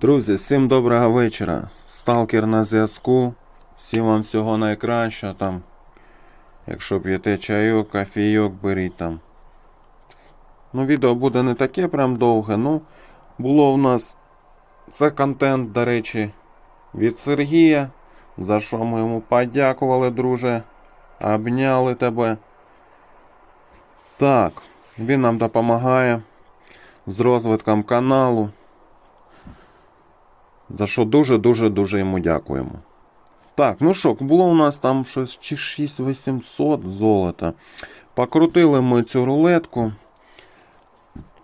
Друзі, всім доброго вечора. Сталкер на зв'язку. Всім вам всього найкращого там. Якщо п'єте чайок, кофійок, беріть там. Ну, відео буде не таке прям довге, ну, було у нас це контент, до речі, від Сергія. За що ми йому подякували, друже. Обняли тебе. Так, він нам допомагає з розвитком каналу. За що дуже-дуже-дуже йому дякуємо. Так, ну що, було у нас там щось чи 6800 золота. Покрутили ми цю рулетку.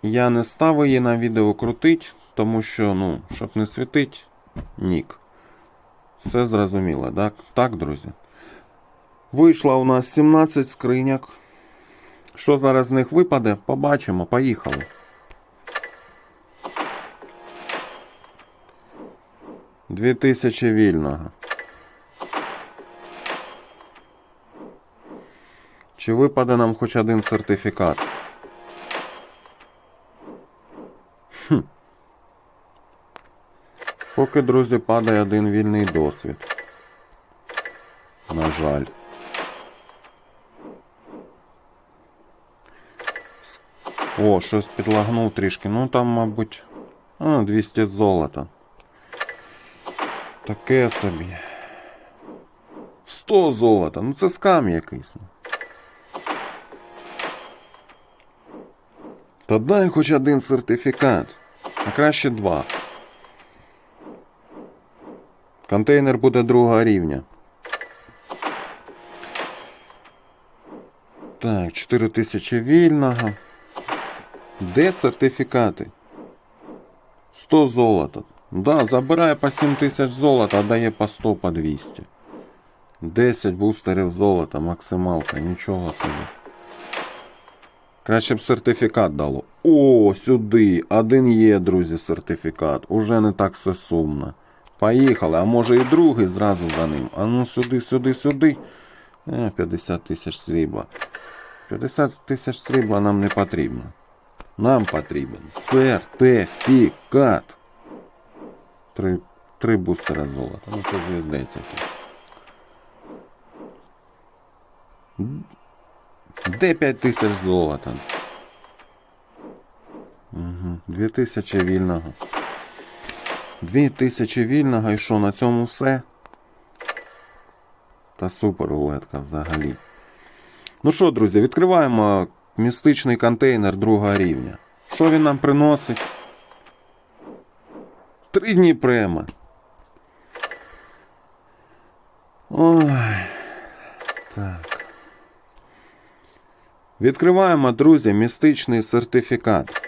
Я не став її на відео крутить, тому що, ну, щоб не світить, нік. Все зрозуміло, так? Так, друзі. Вийшло у нас 17 скриняк. Що зараз з них випаде, побачимо. Поїхали. Дві тисячі вільного. Чи випаде нам хоч один сертифікат? Хм. Поки, друзі, падає один вільний досвід. На жаль. О, щось підлагнув трішки. Ну там, мабуть, а, 200 золота. Таке собі. 100 золота. Ну це скам якийсь. ну. Та дай хоч один сертифікат. А краще два. Контейнер буде другого рівня. Так, 4000 вільного. Де сертифікати? 100 золота. Да, забирає по 7 тисяч золота, а дає по 100 по 200. 10 бустерів золота, максималка, нічого собі. Краще б сертифікат дало. О, сюди. Один є, друзі, сертифікат. Уже не так все сумно. Поїхали, а може і другий зразу за ним. А ну сюди, сюди, сюди. Е, 50 тисяч срібла. 50 тисяч срібла нам не потрібно. Нам потрібен сертифікат. Три, три бустера золота. Ну це звіздець якийсь. Де 5 тисяч золота? Угу. 2 тисячі вільного. 2 тисячі вільного і що, на цьому все? Та супер рулетка взагалі. Ну що, друзі, відкриваємо містичний контейнер другого рівня. Що він нам приносить? Три дні према. Ой. Так. Відкриваємо, друзі, містичний сертифікат.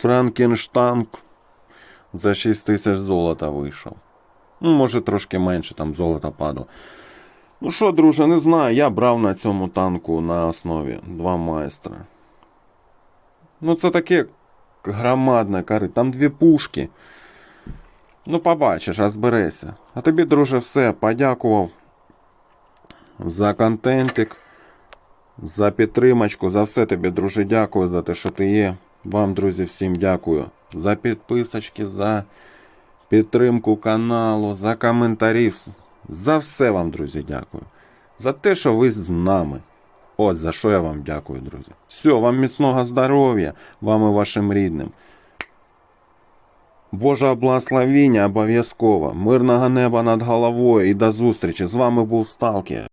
Франкенштанк за 6 тисяч золота вийшов. Ну, може, трошки менше там золота падало. Ну що, друже, не знаю. Я брав на цьому танку на основі два майстра. Ну, це таке громадне кари. Там дві пушки. Ну, побачиш, розберешся. А тобі, друже, все. Подякував за контентик, за підтримочку, за все тобі, друже, дякую за те, що ти є. Вам, друзі, всім дякую за підписочки, за підтримку каналу, за коментарі. За все вам, друзі, дякую. За те, що ви з нами. Ось за що я вам дякую, друзі. Все, вам міцного здоров'я, вам і вашим рідним. Божого благословіння обов'язково. Мирного неба над головою і до зустрічі. З вами був Сталкер.